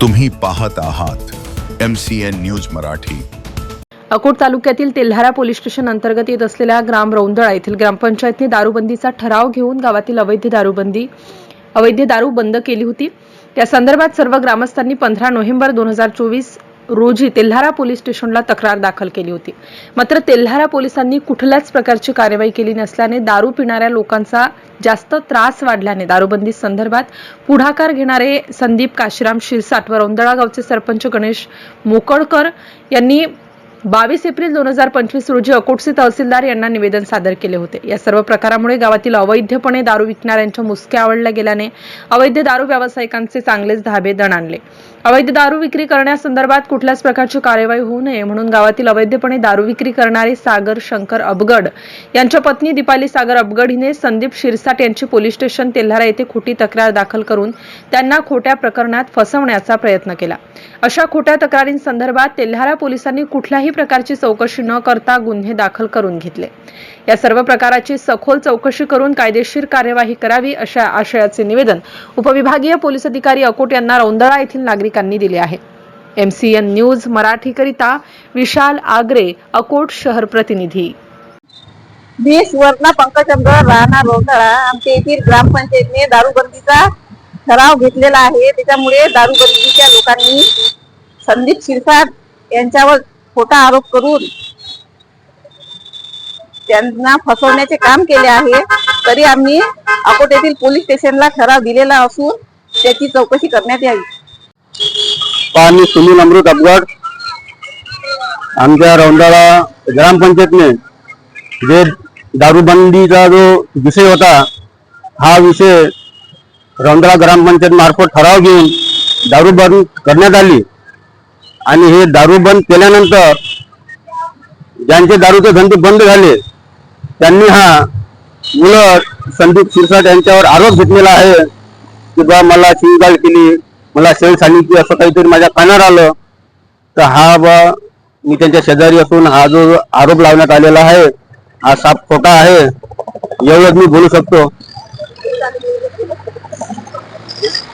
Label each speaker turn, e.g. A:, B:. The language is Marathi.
A: तुम्ही पाहत आहात M C N news Marathi.
B: Akot तालुक्यातील तेल्हारा पोलीस स्टेशन अंतर्गत येत असलेल्या ग्राम रौंदळा येथील ग्रामपंचायतने दारूबंदीचा ठराव घेऊन गावातील अवैध दारूबंदी अवैध दारू बंद केली होती. त्या संदर्भात सर्व ग्रामस्थांनी पंधरा नोव्हेंबर दोन हजार चोवीस रोजी तेल्हारा पोलीस स्टेशनला तक्रार दाखल केली होती. मात्र तेल्हारा पोलिसांनी कुठल्याच प्रकारची कार्यवाही केली नसल्याने दारू पिणाऱ्या लोकांचा जास्त त्रास वाढल्याने दारूबंदी संदर्भात पुढाकार घेणारे संदीप काशीराम शिरसाट व रौंदळा गावचे सरपंच गणेश मोकळकर यांनी बावीस एप्रिल दोन हजार पंचवीस रोजी अकोटचे तहसीलदार यांना निवेदन सादर केले होते. या सर्व प्रकारामुळे गावातील अवैधपणे दारू विकणाऱ्यांच्या मुसक्या आवडल्या गेल्याने अवैध दारू व्यावसायिकांचे चांगलेच धाबे दण आणले. अवैध दारू विक्री करण्यासंदर्भात कुठल्याच प्रकारची कार्यवाही होऊ नये म्हणून गावातील अवैधपणे दारू विक्री करणारे सागर शंकर अबगड यांच्या पत्नी दीपाली सागर अबगड हिने संदीप शिरसाट यांची पोलीस स्टेशन तेल्हारा येथे खोटी तक्रार दाखल करून त्यांना खोट्या प्रकरणात फसवण्याचा प्रयत्न केला. अशा खोट्या तक्रारींसंदर्भात तेल्हारा पोलिसांनी कुठल्याही प्रकारची चौकशी न करता गुन्हे दाखल करून घेतले. या सर्व प्रकाराची सखोल चौकशी करून कायदेशीर कार्यवाही करावी अशा आशयाचे निवेदन उपविभागीय पोलीस अधिकारी अकोट यांना रौंदळा येथील नागरिकांनी दिले आहे. एमसीएन न्यूज मराठीकरिता विशाल आग्रे अकोट शहर प्रतिनिधी.
C: मी सुवर्णा पंकचंद्र राहणार रोंदळा आमच्या येथील ग्रामपंचायतीने दारूबंदीचा ठराव घेतलेला आहे. त्याच्यामुळे दारूबंदीच्या लोकांनी संदीप शिरसाट यांच्यावर खोटा आरोप करून त्यांना फसवण्याचे काम केले आहे. तरी आम्ही अकोट्यातील पोलीस स्टेशनला ठराव दिलेला असून त्याची चौकशी करण्यात यावी.
D: पाणी सुनील अमृत अपघात. आमच्या रौंदाळा ग्रामपंचायतने जे दारूबंदीचा जो विषय होता हा विषय रौंदाळा ग्रामपंचायत मार्फत ठराव घेऊन दारू बंद करण्यात आली. आणि हे दारू बंद केल्यानंतर ज्यांचे दारूचे धंदे बंद झाले त्यांनी हा मुलं संदीप शिरसाट यांच्यावर आरोप घेतलेला आहे की बा मला शिंगाळ केली मला शेळ सांगितली असं काहीतरी माझ्या कानावर आलं. तर हा बा मी त्यांच्या शेजारी असून हा जो आरोप लावण्यात आलेला आहे हा साप खोटा आहे एवढंच मी बोलू शकतो. this